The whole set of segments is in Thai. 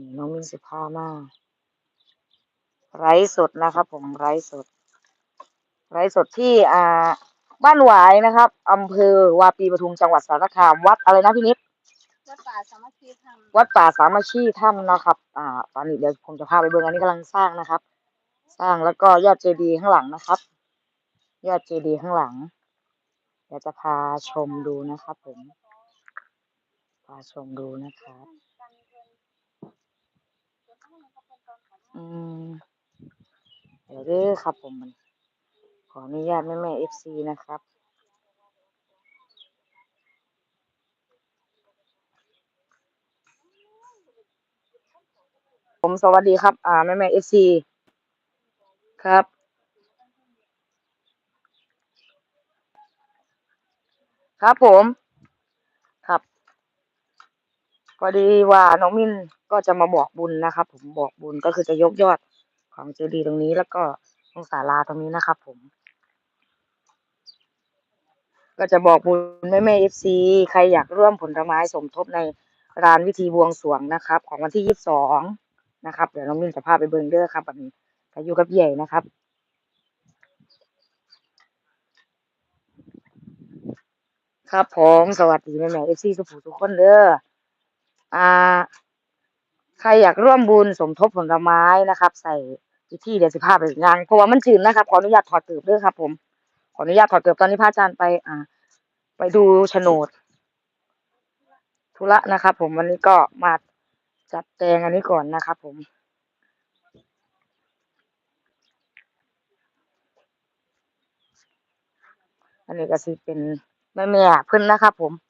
นี่น้องมินสิพามาไลฟ์สดนะครับ ผมไลฟ์สดไลฟ์สดที่อ่า บ้านหวายนะครับอำเภอวาปีปทุมจังหวัดสารคาม วัดอะไรนะพี่นิดวัดป่าสามัคคีธรรมวัดป่าสามัคคีถ้ำนะครับ อ่า ตอนนี้เดี๋ยวผมจะพาไปเบิ่งอันนี้กำลังสร้างนะครับ สร้างแล้วก็ยอดเจดีย์ข้างหลังนะครับ ยอดเจดีย์ข้างหลังเดี๋ยวจะพาชมดูนะครับผมพาชมดูนะครับ อืม เดี๋ยวเด้อครับผมมันขออนุญาตแม่แม่เอฟซีนะครับ ผมสวัสดีครับ อ่าแม่แม่เอฟซีครับครับผม ครับพอดีว่าน้องมิน ก็จะมาบอกบุญนะครับ ผมบอกบุญก็คือจะยกยอดของเจดีย์ตรงนี้แล้วก็ตรงศาลาตรงนี้นะครับ ผม ก็จะบอกบุญแม่แม่เอฟซีใครอยากร่วมผลไม้สมทบในร้านวิธีบวงสรวงนะครับ ของวันที่ยี่สิบสองนะครับ เดี๋ยวน้องมินจะพาไปเบิ่งเด้อครับวันนี้ก็อยู่กับใหญ่นะครับครับผม สวัสดีแม่แม่เอฟซีสุภูทุกคนเด้ออ่า ใครอยากร่วมบุญสมทบผลไม้นะครับ ใส่พิธีเดี๋ยวสิพาไปงานเพราะว่ามันจืดนะครับขออนุญาตถอดเกือบด้วยครับ ผมขออนุญาตถอดเกือบตอนนี้พระอาจารย์ไป อ่า ไปดูโฉนดธุระนะครับ ผมวันนี้ก็มาจัดแจงอันนี้ก่อนนะครับ ผมอันนี้ก็สิเป็นแม่แม่เพิ่อนนะครับผม อ่า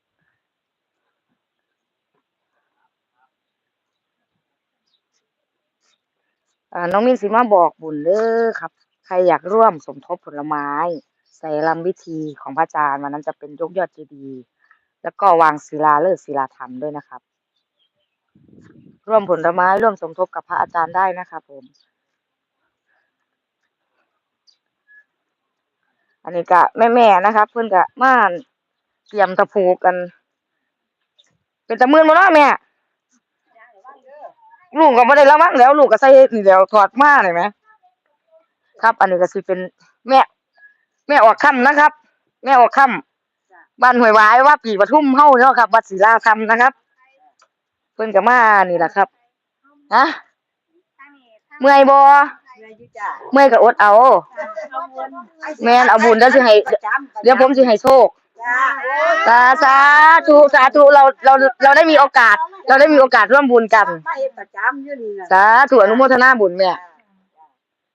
น้องมินสิมาบอกบุญเด้อครับ ใครอยากร่วมสมทบผลไม้ ใส่ลำพิธีของพระอาจารย์วันนั้นจะเป็นยกยอดเจดีย์แล้วก็วางศิลาฤกษ์ศิลาธรรมด้วยนะครับ ร่วมผลไม้ร่วมสมทบกับพระอาจารย์ได้นะครับผม อันนี้ก็แม่แม่ๆนะครับ เพื่อนก็มาเตรียมตะปูกัน เป็นตะมืนบ่เนาะแม่ ลูกก็บ่ได้ระวังแล้วลูกก็ใส่นี่แล้วถอดมาได้ไหมครับ อันนี้ก็สิเป็นแม่ แม่ออกค่ำนะครับ แม่ออกค่ำบ้านห้วยหวายว่าปีปทุมเฮาเนาะครับวัดศิลาธรรมนะครับ เพิ่นก็มานี่แหละครับฮะเมื่อยบ่เมื่อยก็อดเอา แม่นเอาบุญแล้วสิให้ เดี๋ยวผมสิให้โชค สาสาธุสาธุเราเราเราได้มีโอกาส เราได้มีโอกาสร่วมบุญกัน มาเฮ็ดประจำอยู่นี่น่ะสาธุอนุโมทนาบุญแม่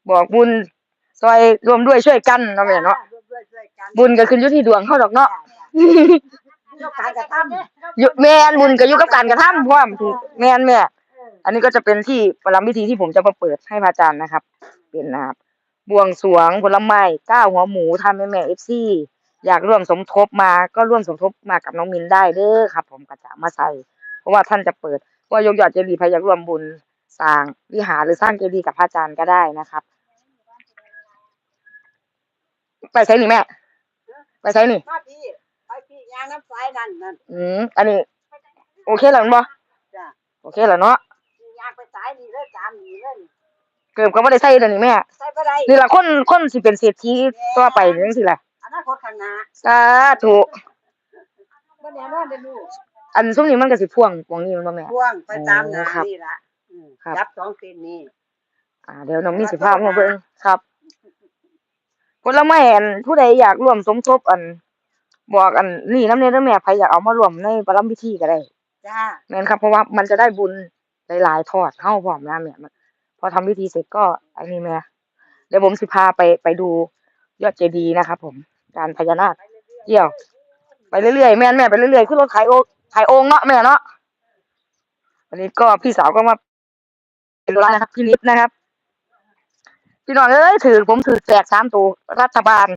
บอกบุญซอยรวมด้วยช่วยกันเนาะแม่เนาะช่วยๆกันบุญก็ขึ้นอยู่ที่ดวงเฮาดอกเนาะยกการกระทำอยู่แม่นบุญก็อยู่กับการกระทำพร้อมถูกแม่นแม่ อันนี้ก็จะเป็นที่ประลัมพิธีที่ผมจะมาเปิดให้พระอาจารย์นะครับ เป็นนะครับบวงสรวงผลไม้ก้าวหัวหมูทำแม่แม่เอฟซี อยากร่วมสมทบมาก็ร่วมสมทบมากับน้องมินได้เด้อครับ ผมก็จะมาใส่ เพราะว่าท่านจะเปิดว่ายกยอดเจดีย์ใครอยากร่วมบุญสร้างวิหารหรือสร้างเจดีย์กับพระอาจารย์ก็ได้นะครับ ไปใช้นี่แม่ ไปใช้นี่มาพี่ไปพี่ยางน้ำไฟนั่นนั่นอืมอันนี้ โอเคแล้วแม่นบ่จ้ะโอเคแล้วเนาะพี่ยางไปสายนี่เลยจามนี่เลยเกือบก็ไม่ได้ใส่แล้วนี่แม่ ใส่บ่ได้นี่ละคนคนสิเป็นเศรษฐีต่อไปจังซี่ล่ะอ นาคตข้างหน้าสาธุ บ่แน่นอนเด้อลูกอันซุมนี้มันก็สิพ่วงวงนี้มันบ่แม่ พ่วงไปตามหน้าครับนี่ล่ะอืมครับ จับสองเส้นนี้ อ่าเดี๋ยวน้องมีสิพามาเบิ่งครับผลไม้อันผู้ใดอยากร่วมสมทบอัน บอกอันนี่นำเด้อแม่ใครอยากเอามาร่วมในประลัมพิธีก็ได้จ้า แม่นครับเพราะว่ามันจะได้บุญหลายๆทอดเฮาพร้อมนะแม่มันพอทำพิธีเสร็จก็ไอ้นี่แม่เดี๋ยวผมสิพาไปไปดูยอดเจดีย์นะครับผม การพญานาคเกี่ยว ไปเรื่อยๆแม่นแม่ไปเรื่อยๆขึ้นรถขายโอขายโองเนาะแม่เนาะอันนี้ก็พี่สาวก็มาเป็นร้านนะครับพี่นิดนะครับ พี่น้องเอ้ยถือผมถือแจกสามตัวรัฐบาล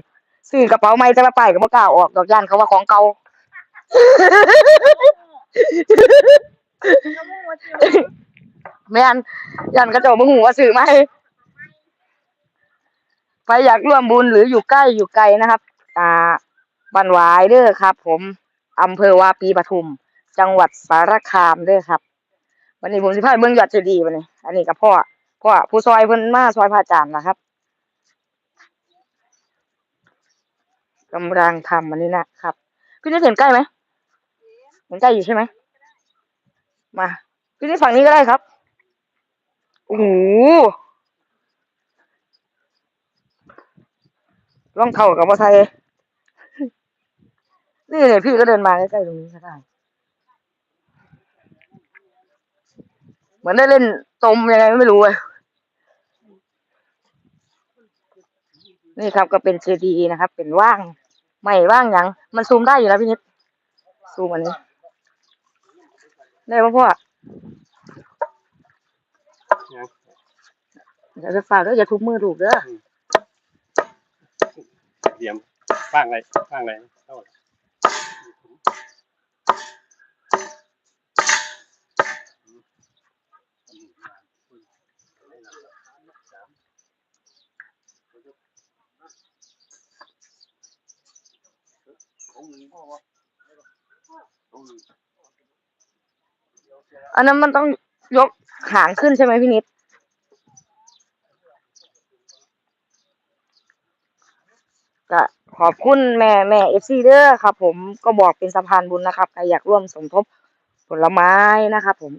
ซื้อกระเป๋าใหม่แต่ละป้ายก็บ่กล้าออกดอกย่านเขาว่าของเก่าแม่นย่านกระโจมหูว่าซื้อมาให้ใครอยากร่วมบุญหรืออยู่ใกล้อยู่ไกลนะครับ อ่าบันวายเด้อครับ ผมอำเภอวาปีปทุม จังหวัดสารคามเด้อครับ วันนี้ผมสิพาเบิ่งยอดเจดีย์บัดนี้ อันนี้กับพ่อพ่อผู้ซอยเพิ่นมาซอยพระอาจารย์นะครับกำลังทำอันนี้นะครับพี่นิดเห็นใกล้ไหมเห็นใกล้อยู่ใช่ไหมมาพี่นิดฝั่งนี้ก็ได้ครับโอ้โหรองเท้ากับมอไซค์ นี่เนี่ยพี่ก็เดินมาใกล้ๆตรงนี้ก็ได้ เหมือนได้เล่นตมยังไงไม่รู้เลยนี่ครับก็เป็นเจดีนะครับ เป็นว่างไม่ว่างยัง มันซูมได้อยู่แล้วพี่นิด ซูมอันนี้ ได้ปะพ่อเดี๋ยวจะฝากด้วยอย่าทุบมือถูกเด้อเดียมว่างอะไรว่างอะไรเท่าไหร่ อันนั้นมันต้องยกหางขึ้นใช่ไหมพี่นิด ก็ขอบคุณแม่แม่เอฟซีเด้อครับ ผมก็บอกเป็นสะพานบุญนะครับใครอยากร่วมสมทบผลไม้นะครับผม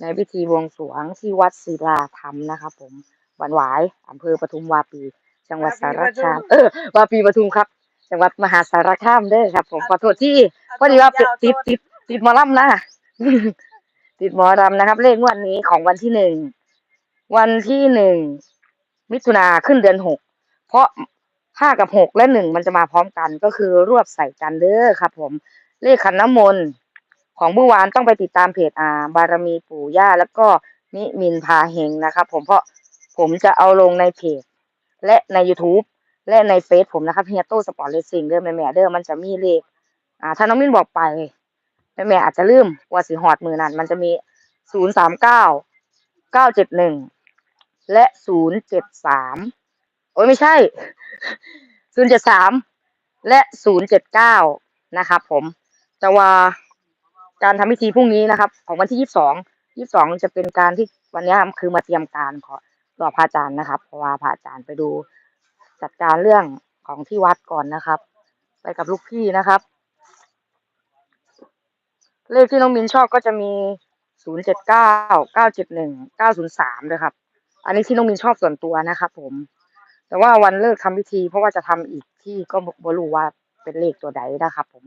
ในพิธีบวงสรวงที่วัดศิลาธรรมนะครับผมวันหวายอำเภอปทุมวาปี จังหวัดสารคามเออวาปีปทุมครับ จังหวัดมหาสารคามเด้อครับ ผมขอโทษที่พอดีว่าติดติดติดหมอลำนะติดหมอลำนะครับ เลขงวดนี้ของวันที่หนึ่งวันที่หนึ่งมิถุนาขึ้นเดือนหกเพราะห้ากับหกและหนึ่งมันจะมาพร้อมกันก็คือรวบใส่กันเด้อครับ ผมเลขขันน้ำมนต์ของเมื่อวานต้องไปติดตามเพจอ่าบารมีปู่ย่า แล้วก็นิมินพาเฮงนะครับ ผมเพราะผมจะเอาลงในเพจและใน YouTube และในเฟซผมนะครับเฮียโต้สปอร์ตเลสซิ่งเด้อแม่แม่เด้อมันจะมีเลข อ่า ถ้าน้องมินบอกไปแม่แม่อาจจะลืมว่าสิฮอดมือนั้นมันจะมีศูนย์สามเก้าเก้าเจ็ดหนึ่งและศูนย์เจ็ดสามโอ้ยไม่ใช่ศูนย์เจ็ดสามและศูนย์เจ็ดเก้านะครับผมแต่ว่าการทำพิธีพรุ่งนี้นะครับ ของวันที่ยี่สิบสองยี่สิบสองจะเป็นการที่วันนี้คือมาเตรียมการขอรอพระอาจารย์นะครับ เพราะว่าพระอาจารย์ไปดู จัดการเรื่องของที่วัดก่อนนะครับ ไปกับลูกพี่นะครับ เลขที่น้องมินชอบก็จะมีศูนย์เจ็ดเก้าเก้าเจ็ดหนึ่งเก้าศูนย์สามด้วยครับ อันนี้ที่น้องมินชอบส่วนตัวนะครับผม แต่ว่าวันเลิกทำพิธี เพราะว่าจะทำอีกที่ก็บ่รู้ว่าเป็นเลขตัวใดนะครับ ผม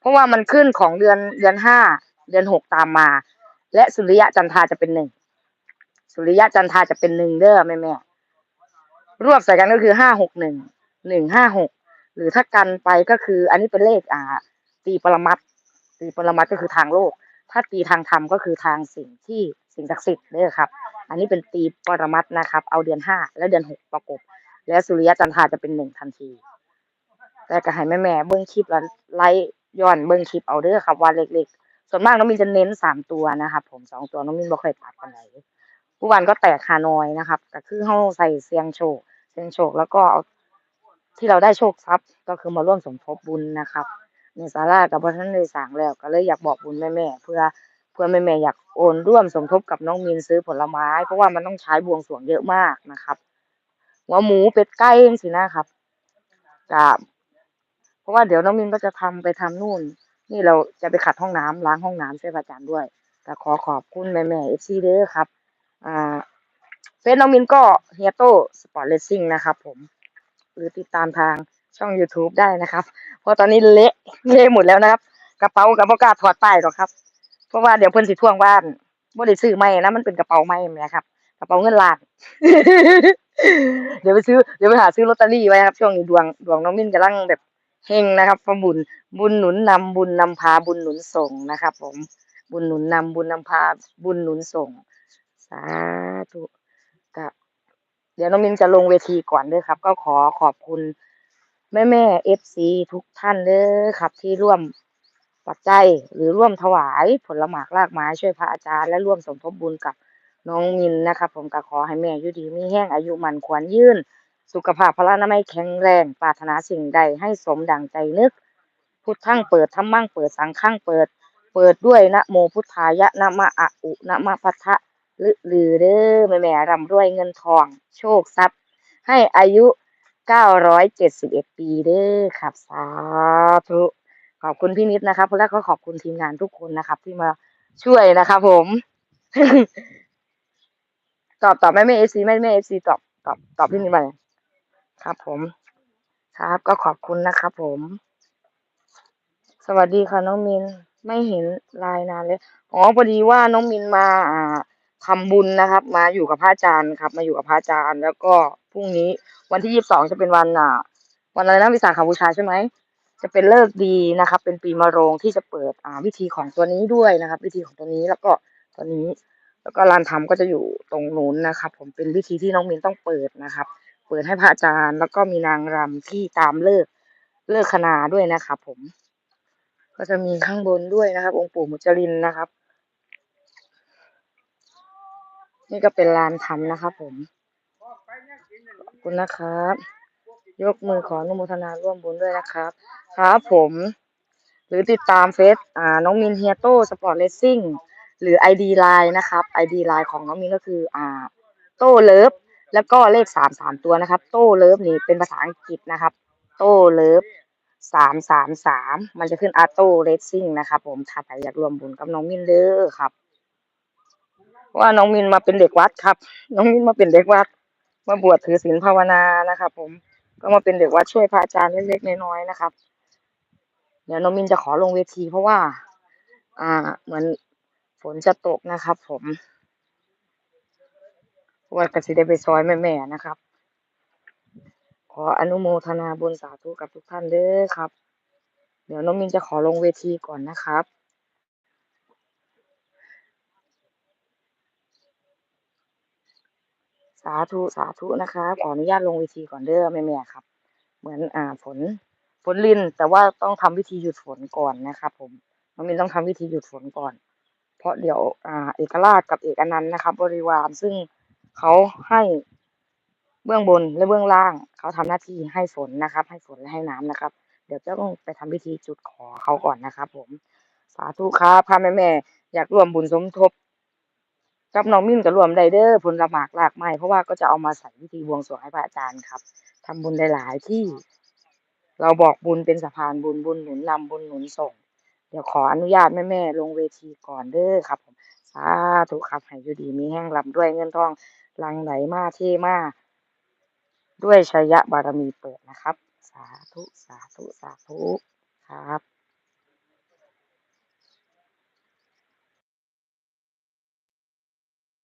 เพราะว่ามันขึ้นของเดือนเดือนห้าเดือนหกตามมา และสุริยะจันทาจะเป็นหนึ่งสุริยะจันทาจะเป็นหนึ่งเด้อแม่แม่ รวบใส่กันก็คือห้าหกหนึ่งหนึ่งห้าหกหรือถ้ากันไปก็คือ อันนี้เป็นเลขอ่า ตีปรมัตตีปรมัตก็คือทางโลก ถ้าตีทางธรรมก็คือทางสิ่งที่สิ่งศักดิ์สิทธิ์เด้อครับ อันนี้เป็นตีปรมัตนะครับ เอาเดือนห้าและเดือนหกประกบ และสุริยะจันทราจะเป็นหนึ่งทันทีแต่ก็ให้แม่แม่เบิ้งคลิปแล้วไล่ย้อนเบิ้งคลิปเอาเด้อครับว่าเล็กๆส่วนมากน้องมินจะเน้นสามตัวนะครับผมสองตัวน้องมินบ่ค่อยตัดกันไหน ผู้วันก็แตกฮานอยนะครับก็คือเฮาใส่เสียงโชคเสียงโชคแล้วก็เอาที่เราได้โชคทรัพย์ก็คือมาร่วมสมทบบุญนะครับในศาลากับพ่ท่านได้สางแล้วก็เลยอยากบอกบุญแม่ๆเพื่อเพื่อแม่ๆอยากโอนร่วมสมทบกับน้องมินซื้อผลไม้ เพราะว่ามันต้องใช้บวงสรวงเยอะมากนะครับหัวหมูเป็ดไก่จังซี่นะครับกับเพราะว่าเดี๋ยวน้องมินก็จะทำไปทำนู่น นี่เราจะไปขัดห้องน้ำล้างห้องน้ำช่วยพระอาจารย์ด้วยก็ขอขอบคุณแม่แม่เอฟซีเด้อครับ อ่าเฟซน้องมินก็เฮียโต้สปอร์ตเลสซิ่งนะครับผม หรือติดตามทางช่อง YouTube ได้นะครับ เพราะตอนนี้เละเละหมดแล้วนะครับ กระเป๋ากับพ่กล้าถอดป้ายหรอกครับ เพราะว่าเดี๋ยวเพิ่นสิทวงบ้านบ่ได้ซื้อใหม่นะมันเป็นกระเป๋าใหม่แหมครับ กระเป๋าเงินล้าน เดี๋ยวไปซื้อเดี๋ยวไปหาซื้อลอตเตอรี่ไว้ครับ ช่วงนี้ดวงดวงน้องมินกำลังแบบเฮงนะครับพระบุญบุญหนุนนำบุญนำพาบุญหนุนส่งนะครับ ผม บุญหนุนนำบุญนำพาบุญหนุนส่ง สาธุกับเดี๋ยวน้องมินจะลงเวทีก่อนเด้อครับ ก็ขอขอบคุณแม่แม่เอฟซีทุกท่านเด้อครับ ที่ร่วมปัจจัยหรือร่วมถวายผลหมากรากไม้ช่วยพระอาจารย์และร่วมสมทบบุญกับน้องมินนะครับผมก็ขอให้แม่อยู่ดีมีแห้งอายุมันควรยืนสุขภาพพลานามัยแข็งแรงปรารถนาสิ่งใดให้สมดังใจนึก พุทธังเปิดธรรมังเปิดสังฆังเปิดเปิด เปิดด้วยนะโมพุทธายะนะมะอะอุนะมะพัทธะ ลือลือเด้อแม่แม่ร่ำรวยเงินทอง โชคทรัพย์ ให้อายุ 971 ปีเด้อครับสาธุขอบคุณพี่นิดนะครับและก็ขอบคุณทีมงานทุกคนนะครับ ที่มาช่วยนะครับผม ตอบตอบไม่ไม่เอซีไม่ไม่เอซีตอบตอบตอบพี่นิดไปครับ ผม ครับ ก็ขอบคุณนะครับผม สวัสดีค่ะน้องมินไม่เห็นไลน์นานเลยอ๋อพอดีว่าน้องมินมาอ่า ทำบุญนะครับ มาอยู่กับพระอาจารย์ครับ มาอยู่กับพระอาจารย์ แล้วก็พรุ่งนี้วันที่ยี่สิบสองจะเป็นวันอ่าวันอะไรนะวิสาขบูชาใช่ไหมจะเป็นเลิกดีนะครับ เป็นปีมะโรงที่จะเปิดอ่าวิธีของตัวนี้ด้วยนะครับ วิธีของตัวนี้แล้วก็ตัวนี้ แล้วก็ลานธรรมก็จะอยู่ตรงนู้นนะครับ ผมเป็นวิธีที่น้องมินต้องเปิดนะครับ เปิดให้พระอาจารย์ แล้วก็มีนางรำที่ตามเลิกเลิกคณาด้วยนะครับผม ก็จะมีข้างบนด้วยนะครับ องค์ปู่มุจลินนะครับ นี่ก็เป็นลานธรรมนะครับผม ขอบคุณนะครับ ยกมือขออนุโมทนาร่วมบุญด้วยนะครับ ครับผม หรือติดตามเฟซอ่า น้องมินเฮียโต้สปอร์ตเลสซิ่งหรือ ID ไลน์นะครับ ID ไลน์ของน้องมินก็คืออ่า โต้เลิฟแล้วก็เลขสามสามตัวนะครับ โต้เลิฟนี่เป็นภาษาอังกฤษนะครับ โต้เลิฟสามสามสามมันจะขึ้นอาโต้เลสซิ่งนะครับ ผมถ้าใครอยากรวมบุญกับน้องมินเด้อครับ ว่าน้องมินมาเป็นเด็กวัดครับ น้องมินมาเป็นเด็กวัด มาบวชถือศีลภาวนานะครับ ผม ก็มาเป็นเด็กวัดช่วยพระอาจารย์เล็กๆน้อยๆนะครับ เดี๋ยวน้องมินจะขอลงเวทีเพราะว่า อ่า เหมือนฝนจะตกนะครับ ผมว่ากสิได้ไปซอยแม่ๆนะครับ ขออนุโมทนาบุญสาธุกับทุกท่านเด้อครับ เดี๋ยวน้องมินจะขอลงเวทีก่อนนะครับาธุสาธุนะครับขออนุญาตลงเวทีก่อนเด้อแม่ๆครับ เหมือนอ่าฝนฝนลิน แต่ว่าต้องทำพิธีหยุดฝนก่อนนะครับ ผมน้องมินต้องทำพิธีหยุดฝนก่อน เพราะเดี๋ยวอ่าเอกราชกับเอกอนันต์นะครับ บริวารซึ่งเขาให้เบื้องบนและเบื้องล่าง เขาทำหน้าที่ให้ฝนนะครับ ให้ฝนและให้น้ำนะครับ เดี๋ยวจะต้องไปทำพิธีจุดขอเขาก่อนนะครับ ผมสาธุครับพาแม่แม่ๆอยากร่วมบุญสมทบ กับน้องมิ่นกับรวมไดเดอร์ผลละหมากหลากไม้เพราะว่าก็จะเอามาใส่พิธีบวงสรวงให้พระอาจารย์ครับทำบุญได้หลายที่ เราบอกบุญเป็นสะพานบุญบุญหนุนนำบุญหนุนส่ง เดี๋ยวขออนุญาตแม่แม่ๆลงเวทีก่อนเด้อครับผมสาธุครับให้อยู่ดีมีแห้งลำด้วยเงินทองลังไหลมาเท่มาด้วยชัยยะบารมีเปิดนะครับ สาธุสาธุสาธุครับ